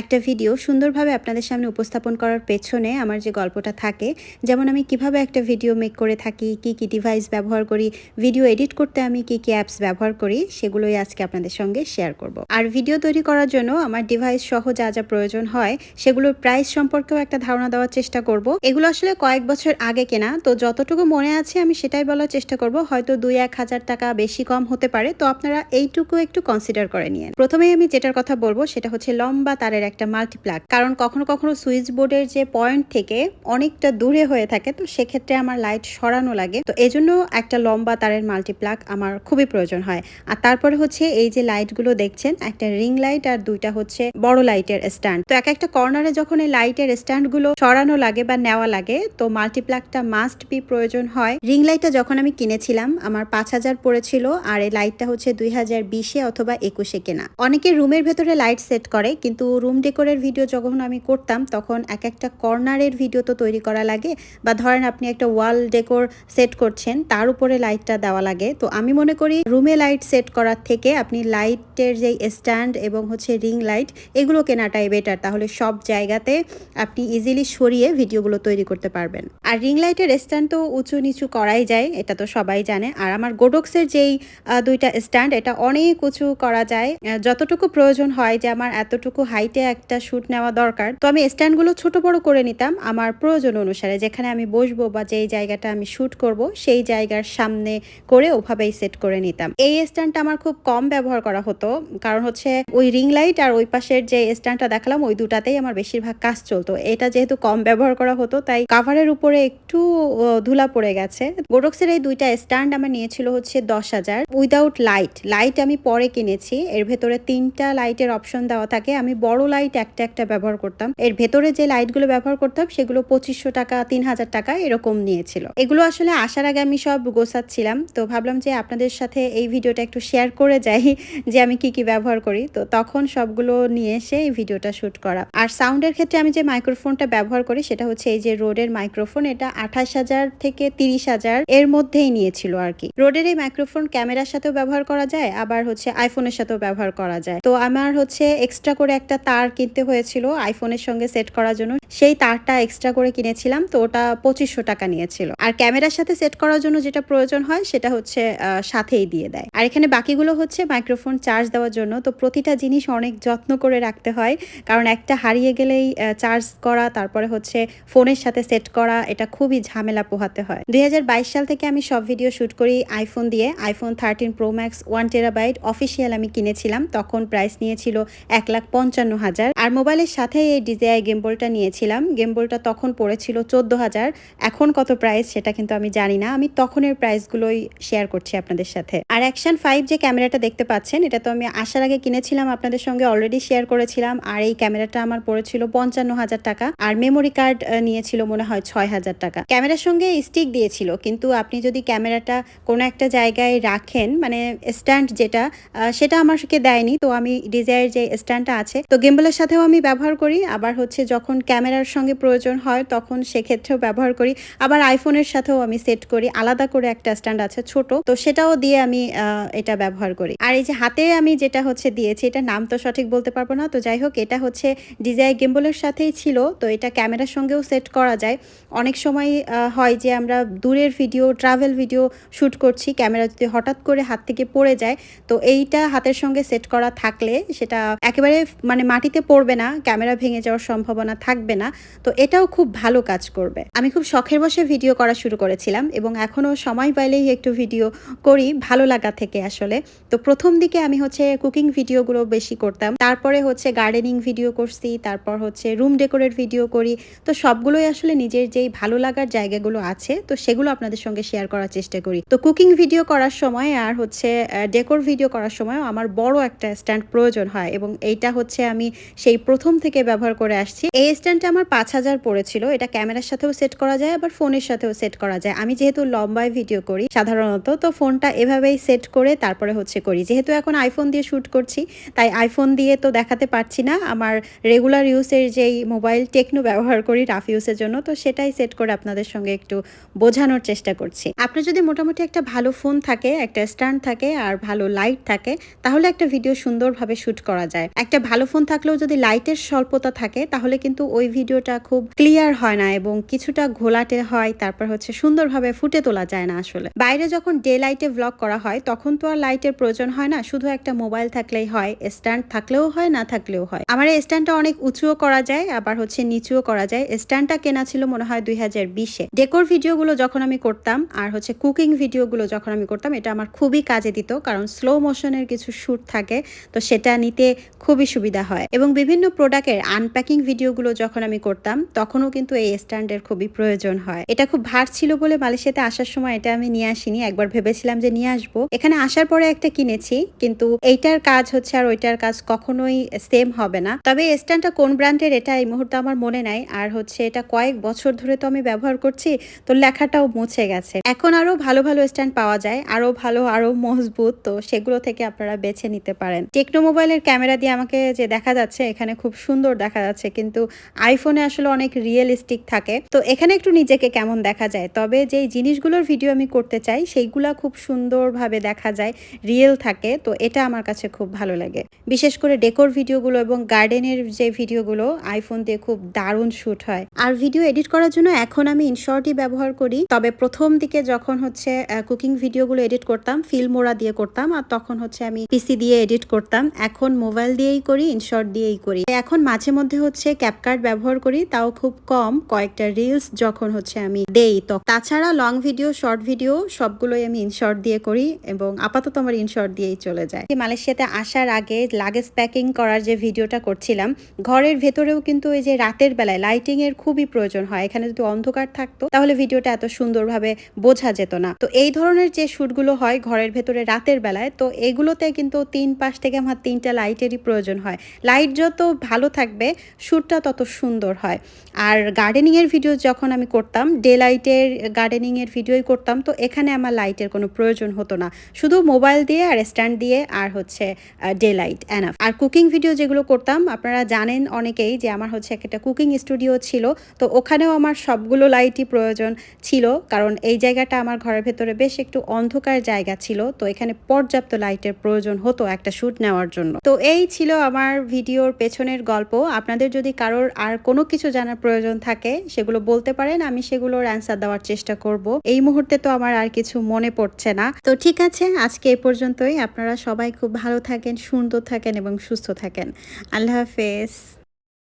একটা ভিডিও সুন্দরভাবে আপনাদের সামনে উপস্থাপন করার পেছনে আমার যে গল্পটা থাকে, যেমন আমি কীভাবে একটা ভিডিও মেক করে থাকি, কি কি ডিভাইস ব্যবহার করি ভিডিও এডিট করতে আমি কি কি অ্যাপস ব্যবহার করি, সেগুলোই আজকে আপনাদের সঙ্গে শেয়ার করব। আর ভিডিও তৈরি করার জন্য আমার ডিভাইস সহ যা যা প্রয়োজন হয়, সেগুলোর প্রাইস সম্পর্কেও একটা ধারণা দেওয়ার চেষ্টা করব। এগুলো আসলে কয়েক বছর আগে কেনা, তো যতটুকু মনে আছে আমি সেটাই বলার চেষ্টা করব, হয়তো দুই এক হাজার টাকা বেশি কম হতে পারে, তো আপনারা এইটুকু একটু কনসিডার করে নিন প্রথমেই আমি যেটার কথা বলব, সেটা হচ্ছে লম্বা তারের একটা মাল্টিপ্লাগ কারণ কখনো কখনো সুইচ বোর্ডের যে পয়েন্ট থেকে অনেকটা দূরে হয়ে থাকে, তো সেক্ষেত্রে আমার লাইট সরানো লাগে। তো এজন্য একটা লম্বা তারের মাল্টিপ্লাগ আমার খুবই প্রয়োজন হয়। আর তারপরে হচ্ছে এই যে লাইটগুলো দেখছেন, একটা রিং লাইট আর দুইটা হচ্ছে বড় লাইটের স্ট্যান্ড তো এক একটা কর্নারে যখন এই লাইটের স্ট্যান্ডগুলো সরানো লাগে বা নেওয়া লাগে, তো মাল্টিপ্লাগটা মাস্ট বি প্রয়োজন হয়। রিং লাইটটা যখন আমি কিনেছিলাম, আমার পাঁচ হাজার পড়েছিল, আর এই লাইটটা হচ্ছে দুই হাজার বিশে অথবা একুশে কেনা। অনেকে রুমের ভেতরে লাইট সেট করে, কিন্তু রুম ডেকোরের ভিডিও যখন আমি করতাম, তখন এক একটা কর্নারের ভিডিও তো তৈরি করা লাগে। বা ধরেন আপনি একটা ওয়াল ডেকোর সেট করছেন, তার উপরে লাইটটা দেওয়া লাগে। তো আমি মনে করি রুমে লাইট সেট করার থেকে আপনি লাইটের যে স্ট্যান্ড এবং হচ্ছে রিং লাইট এগুলো কেনাটাই বেটার তাহলে সব জায়গাতে আপনি ইজিলি সরিয়ে ভিডিওগুলো তৈরি করতে পারবেন। আর রিং লাইটের স্ট্যান্ড তো উঁচু নিচু করাই যায়, এটা তো সবাই জানে। আর আমার গোডক্সের যেই দুইটা স্ট্যান্ড এটা অনেক উঁচু করা যায়। যতটুকু প্রয়োজন হয় যে আমার এতটুকু হাইটে একটা শ্যুট নেওয়া দরকার। তো আমি স্ট্যান্ডগুলো ছোট বড় করে নিতাম আমার প্রয়োজন অনুসারে। যেখানে আমি বসবো বা যেই জায়গাটা আমি শ্যুট করব, সেই জায়গার সামনে করে ওভাবেই সেট করে নিতাম। এই স্ট্যান্ডটা আমার খুব কম ব্যবহার করা হতো। কারণ হচ্ছে ওই রিং লাইট আর ওই পাশের যে স্ট্যান্ডটা দেখালাম, ওই দুটাতেই আমার বেশিরভাগ কাজ চলতো। এটা যেহেতু কম ব্যবহার করা হতো, তাই কাভারের উপরে একটু ধুলা পড়ে গেছে। বোডক্সের এই দুইটা স্ট্যান্ড আমার নিয়েছিল হচ্ছে দশ হাজার। উইদাউট লাইট লাইট আমি পরে কিনেছি। এর ভেতরে তিনটা লাইটের অপশন দেওয়া থাকে। আমি বড় লাইট একটা একটা ব্যবহার করতাম। এর ভেতরে যে লাইটগুলো ব্যবহার করতাম, সেগুলো পঁচিশশো টাকা, তিন হাজার টাকা এরকম নিয়েছিল। এগুলো আসলে আসার আগে আমি সব গোছাচ্ছিলাম। তো ভাবলাম যে আপনাদের সাথে এই ভিডিওটা একটু শেয়ার করে যাই, যে আমি কি কি ব্যবহার করি। তো তখন সবগুলো নিয়ে এসে এই ভিডিওটা শুট করা। আর সাউন্ডের ক্ষেত্রে আমি যে মাইক্রোফোনটা ব্যবহার করি, সেটা হচ্ছে এই যে রোডের মাইক্রোফোন এটা আঠাশ হাজার থেকে তিরিশ হাজার এর মধ্যেই নিয়েছিল আর কি। রোডের এই মাইক্রোফোন ক্যামেরার সাথেও ব্যবহার করা যায়, আবার হচ্ছে আইফোনের সাথেও ব্যবহার করা যায়। তো আমার হচ্ছে এক্সট্রা করে একটা তার কিনতে হয়েছিল আইফোনের সঙ্গে সেট করার জন্য। সেই তারটা এক্সট্রা করে কিনেছিলাম, তো ওটা পঁচিশশো টাকা নিয়েছিল। আর ক্যামেরার সাথে সেট করার জন্য যেটা প্রয়োজন হয়, সেটা হচ্ছে সাথেই দিয়ে দেয়। আর এখানে বাকিগুলো হচ্ছে মাইক্রোফোন চার্জ দেওয়ার জন্য। তো প্রতিটা জিনিস অনেক যত্ন করে রাখতে হয়, কারণ একটা হারিয়ে গেলেই চার্জ করা, তারপরে হচ্ছে ফোনের সাথে সেট করা, এটা খুবই ঝামেলা পোহাতে হয়। দুই হাজার বাইশ সাল থেকে আমি সব ভিডিও শুট করি আইফোন দিয়ে। IPhone thirteen pro max one terabyte official আমি কিনেছিলাম। তখন প্রাইস নিয়েছিল এক লাখ পঞ্চান্ন হাজার আর মোবাইলের সাথে এই ডিজিআই গেমবলটা নিয়েছিলাম। গেমবলটা তখন পড়েছিল চোদ্দ হাজার। এখন কত প্রাইস সেটা কিন্তু আমি জানি না। আমি তখনের প্রাইসগুলোই শেয়ার করছি আপনাদের সাথে। আর অ্যাকশন ফাইভ যে ক্যামেরাটা দেখতে পাচ্ছেন, এটা তো আমি আসার আগে কিনেছিলাম, আপনাদের সঙ্গে অলরেডি শেয়ার করেছিলাম। আর এই ক্যামেরাটা আমার পড়েছিল পঞ্চান্ন হাজার টাকা। আর মেমোরি কার্ড নিয়েছিল মনে হয় ছয় হাজার টাকা। ক্যামেরার সঙ্গে স্টিক দিয়েছিল। কিন্তু আপনি যদি ক্যামেরাটা কোনো একটা জায়গায় রাখেন মানে স্ট্যান্ড যেটা সেটা আমাকে দেয়নি। তো আমি ডিজাইয়ের যে স্ট্যান্ডটা আছে, তো গেম্বলের সাথেও আমি ব্যবহার করি। আবার হচ্ছে যখন ক্যামেরার সঙ্গে প্রয়োজন হয়, তখন সেক্ষেত্রেও ব্যবহার করি। আবার আইফোনের সাথেও আমি সেট করি। আলাদা করে একটা স্ট্যান্ড আছে ছোট। তো সেটাও দিয়ে আমি এটা ব্যবহার করি। আর এই যে হাতে আমি যেটা হচ্ছে দিয়েছি এটা নাম তো সঠিক বলতে পারব না। তো যাই হোক, এটা হচ্ছে ডিজাই গেম্বলের সাথেই ছিল। তো এটা ক্যামেরার সঙ্গেও সেট করা যায়। অনেক সময় হয় যে আমরা দূরের ভিডিও, ট্রাভেল ভিডিও শ্যুট করছি। ক্যামেরা যদি হঠাৎ করে হাত থেকে পড়ে যায়, তো এইটা হাতের সঙ্গে সেট করা থাকলে সেটা একেবারে মানে মাটিতে পড়বে না, ক্যামেরা ভেঙে যাওয়ার সম্ভাবনা থাকবে না, তো এটাও খুব ভালো কাজ করবে। আমি খুব শখের বসে ভিডিও করা শুরু করেছিলাম এবং এখনও সময় পাইলেই একটু ভিডিও করি, ভালো লাগা থেকে আসলে। তো প্রথম দিকে আমি হচ্ছে কুকিং ভিডিওগুলো বেশি করতাম, তারপরে হচ্ছে গার্ডেনিং ভিডিও করছি, তারপর হচ্ছে রুম ডেকোরেট ভিডিও করি, তো সবগুলোই আসলে নিজের যেই ভালো লাগার জায়গাগুলো আছে, তো সেগুলো আপনাদের সঙ্গে শেয়ার করার চেষ্টা করি। তো কুকিং ভিডিও করার সময় আর হচ্ছে ডেকোর ভিডিও করার সময় আমার বড় একটা স্ট্যান্ড প্রয়োজন হয় এবং এইটা হচ্ছে আমি সেই প্রথম থেকে ব্যবহার করে আসছি। এই স্ট্যান্ডটা আমার পাঁচ হাজার পড়েছিল। এটা ক্যামেরার সাথেও সেট করা যায়, আবার ফোনের সাথেও সেট করা যায়। আমি যেহেতু লম্বায় ভিডিও করি সাধারণত, তো ফোনটা এভাবেই সেট করে তারপরে হচ্ছে করি। যেহেতু এখন আইফোন দিয়ে শ্যুট করছি, তাই আইফোন দিয়ে তো দেখাতে পারছি না। আমার রেগুলার ইউজের যেই মোবাইল টেকনো ব্যবহার করি রাফ ইউজের জন্য, তো সেটাই সেট করে আপনাদের সঙ্গে একটু বোঝানোর চেষ্টা করছি। আপনার যদি মোটামুটি একটা ভালো ফোন থাকে, একটা স্ট্যান্ড থাকে, আর ভালো লাইট থাকে, তাহলে একটা ভিডিও সুন্দরভাবে শ্যুট করা যায়। একটা ভালো ফোন থাকলে থাকলেও যদি লাইটের স্বল্পতা থাকে, তাহলে কিন্তু ওই ভিডিওটা খুব ক্লিয়ার হয় না এবং কিছুটা ঘোলাটে হয়, তারপর হচ্ছে সুন্দরভাবে ফুটে তোলা যায় না আসলে। বাইরে যখন ডে লাইটে ব্লগ করা হয়, তখন তো আর লাইটের প্রয়োজন হয় না, শুধু একটা মোবাইল থাকলেই হয়, স্ট্যান্ড থাকলেও হয়, না থাকলেও হয়। আমার স্ট্যান্ডটা অনেক উঁচুও করা যায়, আবার হচ্ছে নিচুও করা যায়। স্ট্যান্ডটা কেনা ছিল মনে হয় দুই হাজার বিশে। ডেকোর ভিডিওগুলো যখন আমি করতাম, আর হচ্ছে কুকিং ভিডিওগুলো যখন আমি করতাম, এটা আমার খুবই কাজে দিত, কারণ স্লো মোশনের কিছু শ্যুট থাকে, তো সেটা নিতে খুবই সুবিধা হয়। এবং বিভিন্ন প্রোডাক্টের আনপ্যাকিং ভিডিওগুলো যখন আমি করতাম, তখনও কিন্তু এই স্ট্যান্ডের খুবই প্রয়োজন হয়। এটা খুব ভার ছিল বলে মালয়েশিয়াতে আসার সময় এটা আমি নিয়ে আসিনি, একবার ভেবেছিলাম যে নিয়ে আসব। এখানে আসার পরে একটা কিনেছি, কিন্তু এইটার কাজ হচ্ছে আর ওইটার কাজ কখনোই সেম হবে না। তবে স্ট্যান্ডটা কোন ব্র্যান্ডের এটা এই মুহূর্তে আমার মনে নাই। আর হচ্ছে এটা কয়েক বছর ধরে তো আমি ব্যবহার করছি, তো লেখাটাও মুছে গেছে। এখন আরও ভালো ভালো স্ট্যান্ড পাওয়া যায় আরও ভালো আরও মজবুত, তো সেগুলো থেকে আপনারা বেছে নিতে পারেন। টেকনো মোবাইলের ক্যামেরা দিয়ে আমাকে যে দেখা যাচ্ছে, এখানে খুব সুন্দর দেখা যাচ্ছে। কিন্তু আইফোনে আসলে অনেক রিয়েলিস্টিক থাকে। তো এখানে একটু নিজেকে কেমন দেখা যায়? তবে যেই জিনিসগুলোর ভিডিও আমি করতে চাই, সেইগুলা খুব সুন্দরভাবে দেখা যায় রিয়েল থাকে। তো এটা আমার কাছে খুব ভালো লাগে। বিশেষ করে ডেকোর ভিডিওগুলো এবং গার্ডেনের যে ভিডিওগুলো আইফোন দিয়ে খুব দারুণ শ্যুট হয়। আর ভিডিও এডিট করার জন্য এখন আমি ইনশর্টই ব্যবহার করি। তবে প্রথম দিকে যখন হচ্ছে কুকিং ভিডিওগুলো এডিট করতাম ফিল্মোরা দিয়ে করতাম, আর তখন হচ্ছে আমি পিসি দিয়ে এডিট করতাম। এখন মোবাইল দিয়েই করি ইনশর্ট দিয়েই করি। এখন মাঝে মধ্যে হচ্ছে ক্যাপকার্ট ব্যবহার করি, তাও খুব কম। কয়েকটা রিলস যখন হচ্ছে আমি দেই, তো তাছাড়া লং ভিডিও শর্ট ভিডিও সবগুলোই আমি ইনশর্ট দিয়ে করি এবং আপাতত আমার ইনশর্ট দিয়েই চলে যায়। মালয়েশিয়াতে আসার আগে লাগেজ প্যাকিং করার যে ভিডিওটা করছিলাম, ঘরের ভেতরেও কিন্তু এই যে রাতের বেলায় লাইটিং এর খুবই প্রয়োজন হয়। এখানে যদি অন্ধকার থাকতো, তাহলে ভিডিওটা এত সুন্দরভাবে বোঝা যেত না। তো এই ধরনের যে শুটগুলো হয় ঘরের ভেতরে রাতের বেলায়, তো এগুলোতে কিন্তু তিন পাশ থেকে আমার তিনটা লাইটেরই প্রয়োজন হয়। লাইট যত ভালো থাকবে শ্যুটটা তত সুন্দর হয়। আর গার্ডেনিংয়ের ভিডিও যখন আমি করতাম ডে লাইটের গার্ডেনিংয়ের ভিডিওই করতাম, তো এখানে আমার লাইটের কোনো প্রয়োজন হতো না। শুধু মোবাইল দিয়ে আর স্ট্যান্ড দিয়ে আর হচ্ছে ডে লাইট অ্যানাফ আর কুকিং ভিডিও যেগুলো করতাম, আপনারা জানেন অনেকেই যে আমার হচ্ছে একটা কুকিং স্টুডিও ছিল, তো ওখানেও আমার সবগুলো লাইটই প্রয়োজন ছিল। কারণ এই জায়গাটা আমার ঘরের ভেতরে বেশ একটু অন্ধকার জায়গা ছিল, তো এখানে পর্যাপ্ত লাইটের প্রয়োজন হতো একটা শ্যুট নেওয়ার জন্য। তো এই ছিল আমার ভিডিওর পেছনের গল্প, আপনাদের যদি কারোর আর কোনো কিছু জানার প্রয়োজন থাকে, সেগুলো বলতে পারেন, আমি সেগুলোর অ্যান্সার দেওয়ার চেষ্টা করব। এই মুহূর্তে তো আমার আর কিছু মনে পড়ছে না। তো ঠিক আছে, আজকে এ পর্যন্তই। আপনারা সবাই খুব ভালো থাকেন, সুন্দর থাকেন এবং সুস্থ থাকেন। আল্লাহ হাফেজ।